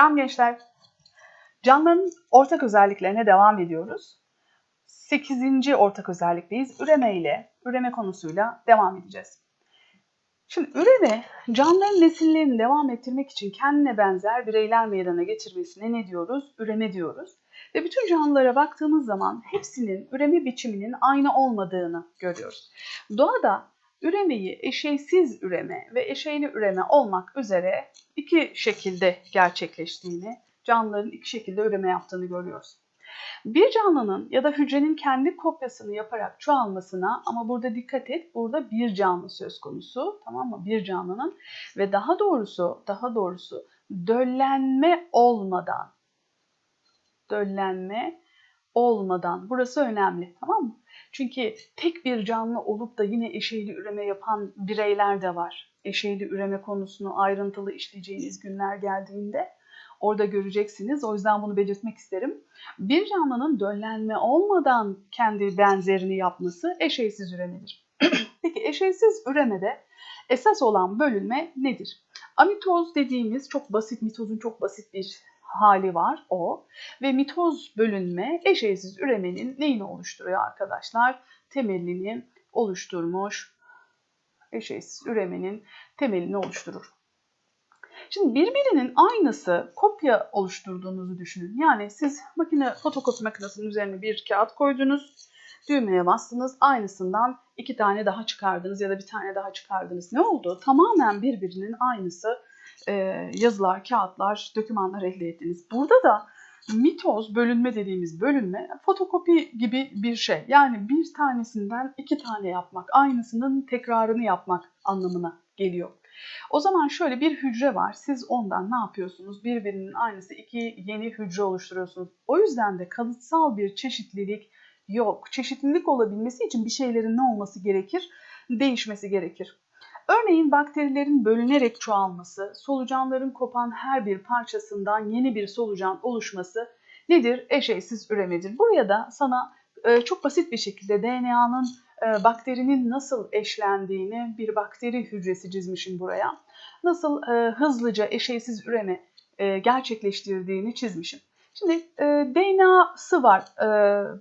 Selam gençler. Canlıların ortak özelliklerine devam ediyoruz. 8. ortak özellikteyiz. Üreme ile, üreme konusuyla devam edeceğiz. Şimdi üreme, canlıların nesillerini devam ettirmek için kendine benzer bireyler meydana getirmesine ne diyoruz? Üreme diyoruz. Ve bütün canlılara baktığımız zaman hepsinin üreme biçiminin aynı olmadığını görüyoruz. Doğada üremeyi eşeysiz üreme ve eşeyli üreme olmak üzere iki şekilde gerçekleştiğini, canlıların iki şekilde üreme yaptığını görüyoruz. Bir canlının ya da hücrenin kendi kopyasını yaparak çoğalmasına ama burada dikkat et burada bir canlı söz konusu tamam mı? Bir canlının ve daha doğrusu daha doğrusu döllenme olmadan döllenme olmadan burası önemli tamam mı? Çünkü tek bir canlı olup da yine eşeyli üreme yapan bireyler de var. Eşeyli üreme konusunu ayrıntılı işleyeceğiniz günler geldiğinde orada göreceksiniz. O yüzden bunu belirtmek isterim. Bir canlının döllenme olmadan kendi benzerini yapması eşeysiz üremedir. Peki eşeysiz üremede esas olan bölünme nedir? Amitoz dediğimiz çok basit, mitozun çok basit bir hali var o. Ve mitoz bölünme eşeysiz üremenin neyini oluşturuyor arkadaşlar? Temelini oluşturmuş. Eşeysiz üremenin temelini oluşturur. Şimdi birbirinin aynısı kopya oluşturduğunuzu düşünün. Yani siz makine fotokopi makinesinin üzerine bir kağıt koydunuz. Düğmeye bastınız. Aynısından iki tane daha çıkardınız ya da bir tane daha çıkardınız. Ne oldu? Tamamen birbirinin aynısı e, yazılar, kağıtlar, dokümanlar elde ettiniz. Burada da mitoz, bölünme dediğimiz bölünme fotokopi gibi bir şey. Yani bir tanesinden iki tane yapmak, aynısının tekrarını yapmak anlamına geliyor. O zaman şöyle bir hücre var. Siz ondan ne yapıyorsunuz? Birbirinin aynısı iki yeni hücre oluşturuyorsunuz. O yüzden de kalıtsal bir çeşitlilik yok. Çeşitlilik olabilmesi için bir şeylerin ne olması gerekir? Değişmesi gerekir. Örneğin bakterilerin bölünerek çoğalması, solucanların kopan her bir parçasından yeni bir solucan oluşması nedir? Eşeysiz üremedir. Buraya da sana e, çok basit bir şekilde DNA'nın e, bakterinin nasıl eşlendiğini bir bakteri hücresi çizmişim buraya. Nasıl e, hızlıca eşeysiz üreme gerçekleştirdiğini çizmişim. Şimdi DNA'sı var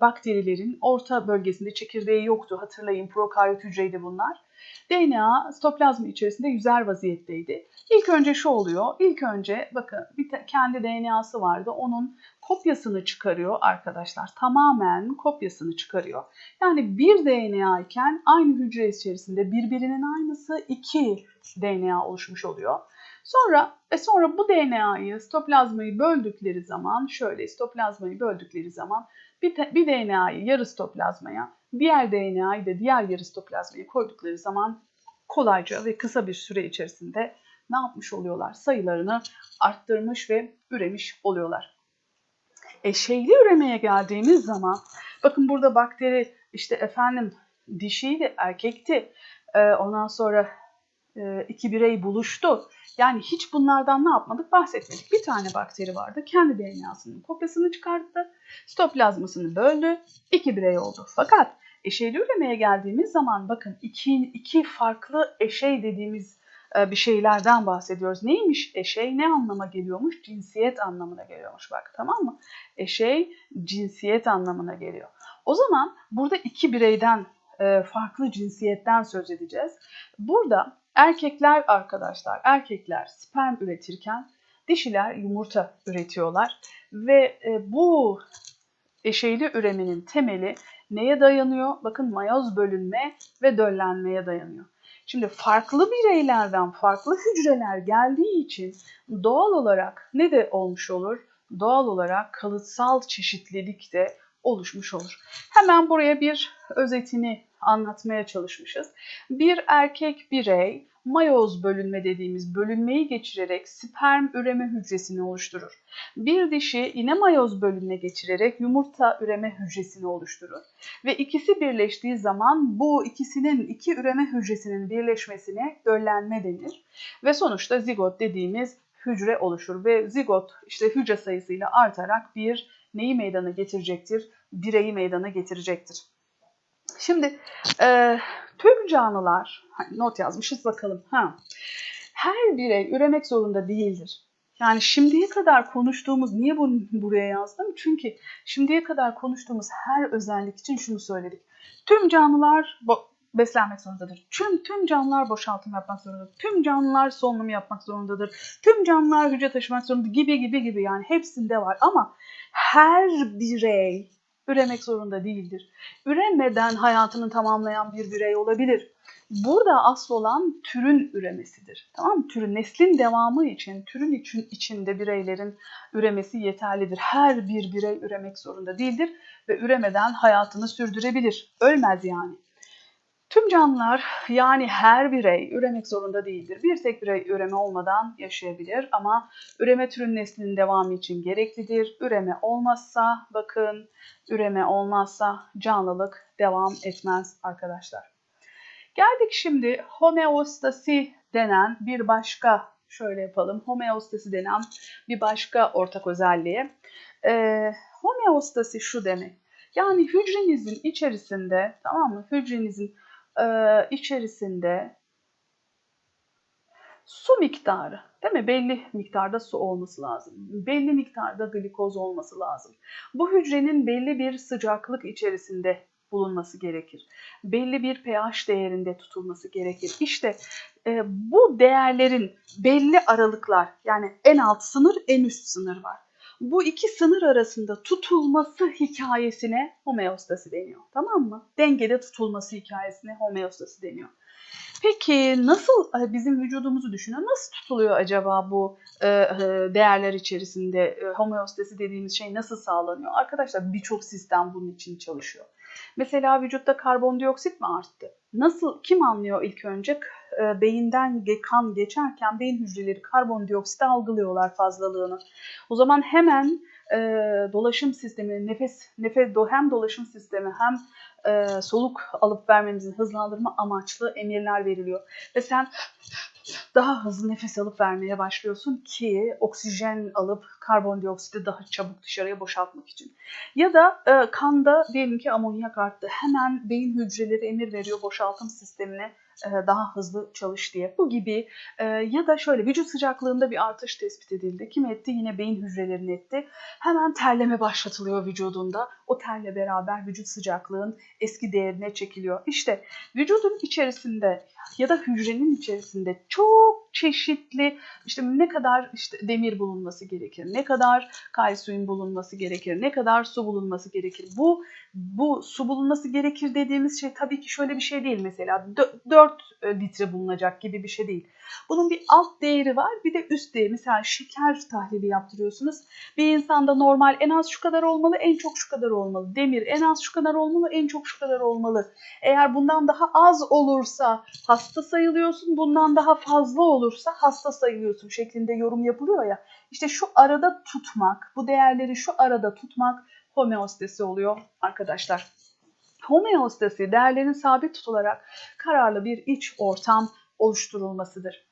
bakterilerin. Orta bölgesinde çekirdeği yoktu. Hatırlayın prokaryot hücreydi bunlar. DNA stoplazma içerisinde yüzer vaziyetteydi. İlk önce şu oluyor. İlk önce bakın bir kendi DNA'sı vardı. Onun kopyasını çıkarıyor arkadaşlar. Tamamen kopyasını çıkarıyor. Yani bir DNA iken aynı hücre içerisinde birbirinin aynısı iki DNA oluşmuş oluyor. Sonra ve sonra bu DNA'yı stoplazmayı böldükleri zaman şöyle stoplazmayı böldükleri zaman bir, bir DNA'yı yarı stoplazmaya diğer DNA'yı da diğer yarı stoplazmaya koydukları zaman kolayca ve kısa bir süre içerisinde ne yapmış oluyorlar? Sayılarını arttırmış ve üremiş oluyorlar. Eşeyli üremeye geldiğimiz zaman bakın burada bakteri işte efendim dişiydi, erkekti. Ee, ondan sonra e, iki birey buluştu. Yani hiç bunlardan ne yapmadık bahsetmedik. Bir tane bakteri vardı. Kendi DNA'sının kopyasını çıkarttı. Stoplazmasını böldü. iki birey oldu. Fakat eşeyli üremeye geldiğimiz zaman bakın iki, iki farklı eşey dediğimiz e, bir şeylerden bahsediyoruz. Neymiş eşey? Ne anlama geliyormuş? Cinsiyet anlamına geliyormuş bak tamam mı? Eşey cinsiyet anlamına geliyor. O zaman burada iki bireyden e, farklı cinsiyetten söz edeceğiz. Burada erkekler arkadaşlar, erkekler sperm üretirken dişiler yumurta üretiyorlar ve e, bu eşeyli üremenin temeli neye dayanıyor? Bakın mayoz bölünme ve döllenmeye dayanıyor. Şimdi farklı bireylerden farklı hücreler geldiği için doğal olarak ne de olmuş olur? Doğal olarak kalıtsal çeşitlilik de oluşmuş olur. Hemen buraya bir özetini anlatmaya çalışmışız. Bir erkek birey mayoz bölünme dediğimiz bölünmeyi geçirerek sperm üreme hücresini oluşturur. Bir dişi yine mayoz bölünme geçirerek yumurta üreme hücresini oluşturur. Ve ikisi birleştiği zaman bu ikisinin iki üreme hücresinin birleşmesine döllenme denir. Ve sonuçta zigot dediğimiz hücre oluşur ve zigot işte hücre sayısıyla artarak bir neyi meydana getirecektir? Bireyi meydana getirecektir. Şimdi e, tüm canlılar, not yazmışız bakalım. Ha, her birey üremek zorunda değildir. Yani şimdiye kadar konuştuğumuz, niye bunu buraya yazdım? Çünkü şimdiye kadar konuştuğumuz her özellik için şunu söyledik. Tüm canlılar beslenmek zorundadır. Tüm tüm canlılar boşaltım yapmak zorundadır. Tüm canlılar solunum yapmak zorundadır. Tüm canlılar hücre taşımak zorundadır gibi gibi gibi yani hepsinde var ama her birey üremek zorunda değildir. Üremeden hayatını tamamlayan bir birey olabilir. Burada asıl olan türün üremesidir. Tamam mı? Türün neslin devamı için, türün için, içinde bireylerin üremesi yeterlidir. Her bir birey üremek zorunda değildir ve üremeden hayatını sürdürebilir. Ölmez yani. Tüm canlılar yani her birey üremek zorunda değildir. Bir tek birey üreme olmadan yaşayabilir ama üreme türün neslinin devamı için gereklidir. Üreme olmazsa bakın üreme olmazsa canlılık devam etmez arkadaşlar. Geldik şimdi homeostasi denen bir başka şöyle yapalım. Homeostasi denen bir başka ortak özelliğe. Ee, homeostasi şu demek. Yani hücrenizin içerisinde tamam mı? Hücrenizin içerisinde su miktarı değil mi? Belli miktarda su olması lazım. Belli miktarda glikoz olması lazım. Bu hücrenin belli bir sıcaklık içerisinde bulunması gerekir. Belli bir pH değerinde tutulması gerekir. İşte e, bu değerlerin belli aralıklar yani en alt sınır en üst sınır var. Bu iki sınır arasında tutulması hikayesine homeostasi deniyor. Tamam mı? Dengede tutulması hikayesine homeostasi deniyor. Peki nasıl e, bizim vücudumuzu düşünün? Nasıl tutuluyor acaba bu e, değerler içerisinde homeostasi dediğimiz şey nasıl sağlanıyor? Arkadaşlar birçok sistem bunun için çalışıyor. Mesela vücutta karbondioksit mi arttı? Nasıl, kim anlıyor ilk önce? E, beyinden kan geçerken beyin hücreleri karbondioksit algılıyorlar fazlalığını. O zaman hemen e, dolaşım sistemi, nefes, nefes hem dolaşım sistemi hem e, soluk alıp vermemizin hızlandırma amaçlı emirler veriliyor. Ve sen daha hızlı nefes alıp vermeye başlıyorsun ki oksijen alıp karbondioksiti daha çabuk dışarıya boşaltmak için. Ya da e, kanda diyelim ki amonyak arttı. Hemen beyin hücreleri emir veriyor boşaltım sistemine daha hızlı çalış diye. Bu gibi e, ya da şöyle vücut sıcaklığında bir artış tespit edildi. Kim etti? Yine beyin hücrelerini etti. Hemen terleme başlatılıyor vücudunda. O terle beraber vücut sıcaklığın eski değerine çekiliyor. İşte vücudun içerisinde ya da hücrenin içerisinde çok çeşitli işte ne kadar işte demir bulunması gerekir, ne kadar kalsiyum bulunması gerekir, ne kadar su bulunması gerekir. Bu bu su bulunması gerekir dediğimiz şey tabii ki şöyle bir şey değil mesela 4 e, litre bulunacak gibi bir şey değil. Bunun bir alt değeri var bir de üst değeri. Mesela şeker tahlili yaptırıyorsunuz. Bir insanda normal en az şu kadar olmalı, en çok şu kadar olmalı. Demir en az şu kadar olmalı, en çok şu kadar olmalı. Eğer bundan daha az olursa hasta sayılıyorsun, bundan daha fazla olursa hasta sayılıyorsun şeklinde yorum yapılıyor ya. İşte şu arada tutmak, bu değerleri şu arada tutmak homeostasi oluyor arkadaşlar. Homeostasi değerlerin sabit tutularak kararlı bir iç ortam oluşturulmasıdır.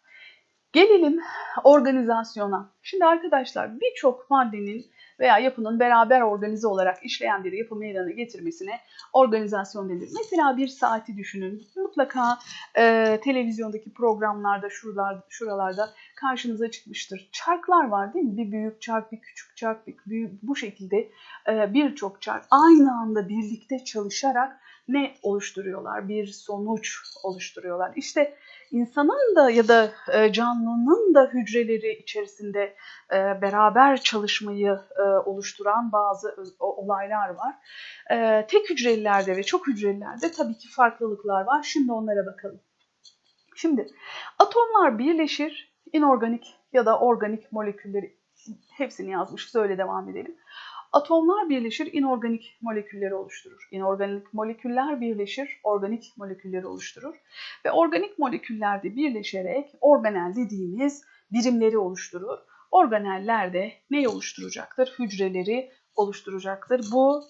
Gelelim organizasyona. Şimdi arkadaşlar birçok maddenin veya yapının beraber organize olarak işleyen bir yapı meydana getirmesine organizasyon denir. Mesela bir saati düşünün. Mutlaka e, televizyondaki programlarda şuralar, şuralarda karşınıza çıkmıştır. Çarklar var değil mi? Bir büyük çark, bir küçük çark, bir büyük, bu şekilde e, birçok çark aynı anda birlikte çalışarak ne oluşturuyorlar? Bir sonuç oluşturuyorlar. İşte insanın da ya da e, canlının da hücreleri içerisinde e, beraber çalışmayı e, oluşturan bazı olaylar var. Tek hücrelilerde ve çok hücrelilerde tabii ki farklılıklar var. Şimdi onlara bakalım. Şimdi atomlar birleşir, inorganik ya da organik molekülleri hepsini yazmışız öyle devam edelim. Atomlar birleşir, inorganik molekülleri oluşturur. İnorganik moleküller birleşir, organik molekülleri oluşturur. Ve organik moleküller de birleşerek organel dediğimiz birimleri oluşturur. Organeller de ne oluşturacaktır? Hücreleri oluşturacaktır. Bu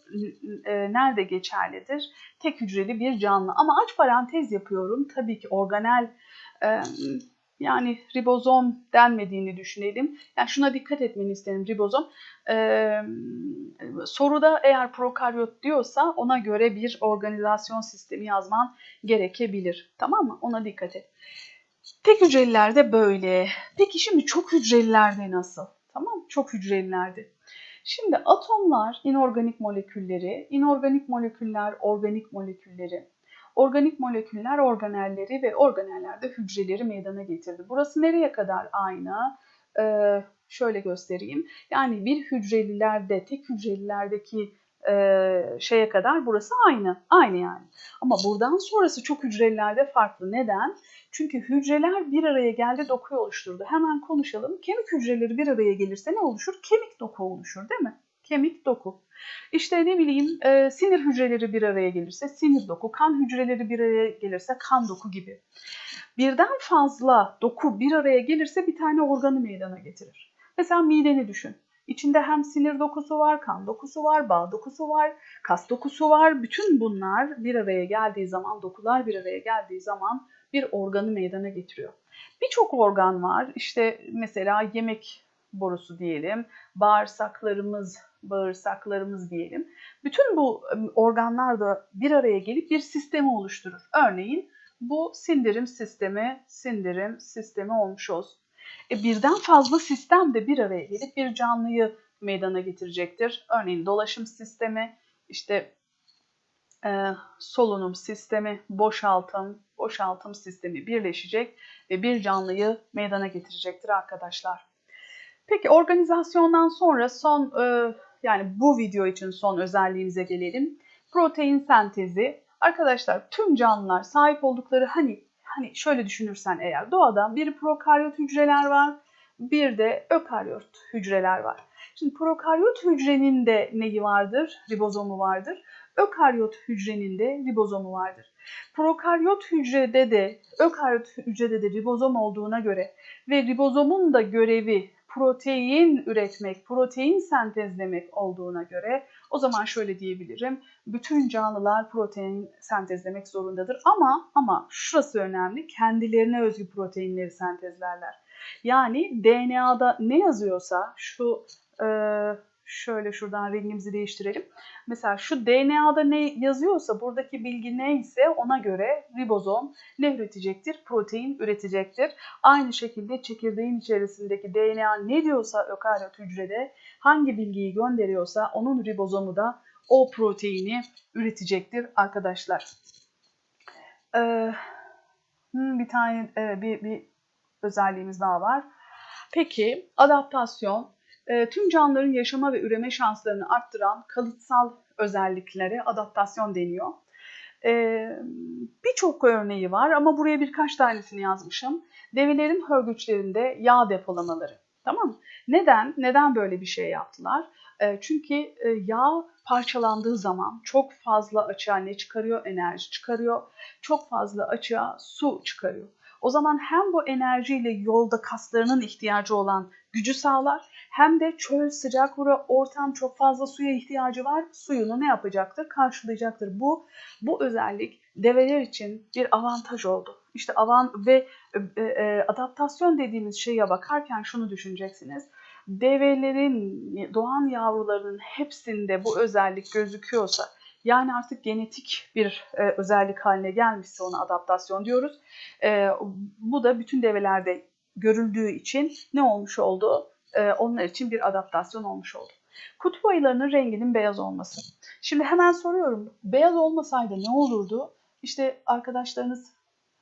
e, nerede geçerlidir? Tek hücreli bir canlı. Ama aç parantez yapıyorum. Tabii ki organel e, yani ribozom denmediğini düşünelim. Yani şuna dikkat etmeni isterim ribozom. Ee, soruda eğer prokaryot diyorsa ona göre bir organizasyon sistemi yazman gerekebilir. Tamam mı? Ona dikkat et. Tek hücrelilerde böyle. Peki şimdi çok hücrelilerde nasıl? Tamam Çok hücrelilerde. Şimdi atomlar inorganik molekülleri, inorganik moleküller organik molekülleri, organik moleküller organelleri ve organeller de hücreleri meydana getirdi. Burası nereye kadar aynı? Ee, şöyle göstereyim. Yani bir hücrelilerde, tek hücrelilerdeki e, şeye kadar burası aynı. Aynı yani. Ama buradan sonrası çok hücrelilerde farklı. Neden? Çünkü hücreler bir araya geldi dokuyu oluşturdu. Hemen konuşalım. Kemik hücreleri bir araya gelirse ne oluşur? Kemik doku oluşur değil mi? Kemik doku. İşte ne bileyim e, sinir hücreleri bir araya gelirse sinir doku, kan hücreleri bir araya gelirse kan doku gibi. Birden fazla doku bir araya gelirse bir tane organı meydana getirir. Mesela mideni düşün. İçinde hem sinir dokusu var, kan dokusu var, bağ dokusu var, kas dokusu var. Bütün bunlar bir araya geldiği zaman, dokular bir araya geldiği zaman bir organı meydana getiriyor. Birçok organ var. İşte mesela yemek borusu diyelim, bağırsaklarımız, bağırsaklarımız diyelim. Bütün bu organlar da bir araya gelip bir sistemi oluşturur. Örneğin bu sindirim sistemi, sindirim sistemi olmuş olsun. E birden fazla sistem de bir araya gelip bir canlıyı meydana getirecektir. Örneğin dolaşım sistemi, işte e, solunum sistemi, boşaltım, boşaltım sistemi birleşecek ve bir canlıyı meydana getirecektir arkadaşlar. Peki organizasyondan sonra son e, yani bu video için son özelliğimize gelelim. Protein sentezi. Arkadaşlar tüm canlılar sahip oldukları hani hani şöyle düşünürsen eğer doğada bir prokaryot hücreler var, bir de ökaryot hücreler var. Şimdi prokaryot hücrenin de neyi vardır? Ribozomu vardır. Ökaryot hücrenin de ribozomu vardır. Prokaryot hücrede de ökaryot hücrede de ribozom olduğuna göre ve ribozomun da görevi protein üretmek, protein sentezlemek olduğuna göre o zaman şöyle diyebilirim. Bütün canlılar protein sentezlemek zorundadır ama ama şurası önemli. Kendilerine özgü proteinleri sentezlerler. Yani DNA'da ne yazıyorsa şu e, şöyle şuradan rengimizi değiştirelim. Mesela şu DNA'da ne yazıyorsa buradaki bilgi neyse ona göre ribozom ne üretecektir? Protein üretecektir. Aynı şekilde çekirdeğin içerisindeki DNA ne diyorsa ökaryot hücrede hangi bilgiyi gönderiyorsa onun ribozomu da o proteini üretecektir arkadaşlar. Ee, bir tane bir, bir özelliğimiz daha var. Peki adaptasyon tüm canlıların yaşama ve üreme şanslarını arttıran kalıtsal özelliklere adaptasyon deniyor. E, Birçok örneği var ama buraya birkaç tanesini yazmışım. Develerin hörgüçlerinde yağ depolamaları. Tamam? Neden? Neden böyle bir şey yaptılar? E, çünkü e, yağ parçalandığı zaman çok fazla açığa ne çıkarıyor? Enerji çıkarıyor. Çok fazla açığa su çıkarıyor. O zaman hem bu enerjiyle yolda kaslarının ihtiyacı olan gücü sağlar hem de çöl sıcak ortam çok fazla suya ihtiyacı var. Suyunu ne yapacaktır? Karşılayacaktır. Bu bu özellik develer için bir avantaj oldu. İşte avan ve e, e, adaptasyon dediğimiz şeye bakarken şunu düşüneceksiniz. Develerin doğan yavrularının hepsinde bu özellik gözüküyorsa yani artık genetik bir e, özellik haline gelmişse ona adaptasyon diyoruz. E, bu da bütün develerde görüldüğü için ne olmuş oldu? E, onlar için bir adaptasyon olmuş oldu. Kutup ayılarının renginin beyaz olması. Şimdi hemen soruyorum. Beyaz olmasaydı ne olurdu? İşte arkadaşlarınız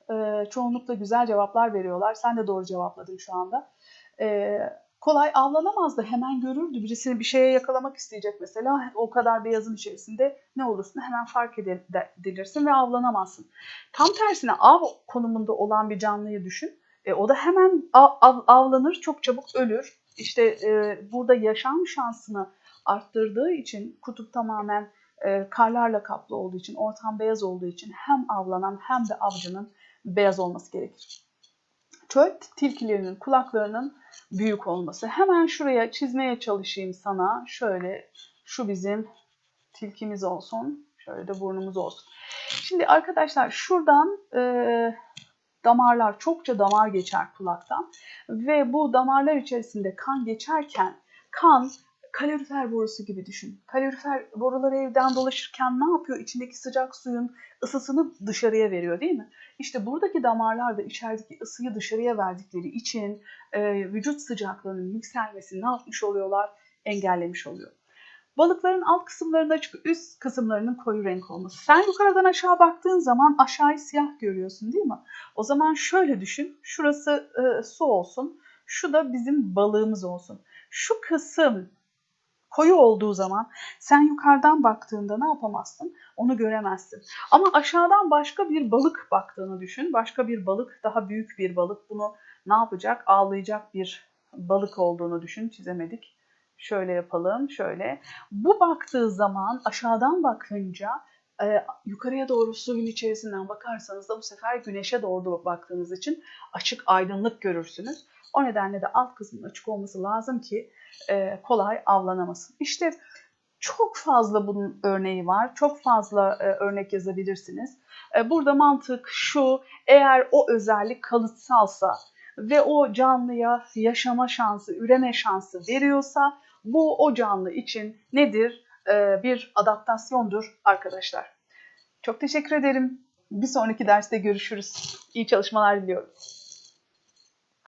e, çoğunlukla güzel cevaplar veriyorlar. Sen de doğru cevapladın şu anda. E, kolay avlanamazdı. Hemen görürdü. Birisini bir şeye yakalamak isteyecek mesela. O kadar beyazın içerisinde ne olursun hemen fark edilirsin ve avlanamazsın. Tam tersine av konumunda olan bir canlıyı düşün. E, o da hemen av, av, avlanır, çok çabuk ölür. İşte e, burada yaşam şansını arttırdığı için kutup tamamen e, karlarla kaplı olduğu için, ortam beyaz olduğu için hem avlanan hem de avcının beyaz olması gerekir. Çöl tilkilerinin kulaklarının büyük olması. Hemen şuraya çizmeye çalışayım sana. Şöyle şu bizim tilkimiz olsun. Şöyle de burnumuz olsun. Şimdi arkadaşlar şuradan e, damarlar çokça damar geçer kulaktan ve bu damarlar içerisinde kan geçerken kan kalorifer borusu gibi düşün. Kalorifer boruları evden dolaşırken ne yapıyor? İçindeki sıcak suyun ısısını dışarıya veriyor değil mi? İşte buradaki damarlar da içerideki ısıyı dışarıya verdikleri için e, vücut sıcaklığının yükselmesini ne yapmış oluyorlar? Engellemiş oluyor. Balıkların alt kısımlarının açık, üst kısımlarının koyu renk olması. Sen yukarıdan aşağı baktığın zaman aşağıyı siyah görüyorsun değil mi? O zaman şöyle düşün. Şurası e, su olsun. Şu da bizim balığımız olsun. Şu kısım koyu olduğu zaman sen yukarıdan baktığında ne yapamazsın? Onu göremezsin. Ama aşağıdan başka bir balık baktığını düşün. Başka bir balık, daha büyük bir balık bunu ne yapacak? Ağlayacak bir balık olduğunu düşün. Çizemedik. Şöyle yapalım, şöyle. Bu baktığı zaman aşağıdan bakınca e, yukarıya doğru suyun içerisinden bakarsanız da bu sefer güneşe doğru baktığınız için açık aydınlık görürsünüz. O nedenle de alt kısmın açık olması lazım ki e, kolay avlanamasın. İşte çok fazla bunun örneği var. Çok fazla e, örnek yazabilirsiniz. E, burada mantık şu, eğer o özellik kalıtsalsa ve o canlıya yaşama şansı, üreme şansı veriyorsa bu o canlı için nedir? E, bir adaptasyondur arkadaşlar. Çok teşekkür ederim. Bir sonraki derste görüşürüz. İyi çalışmalar diliyorum.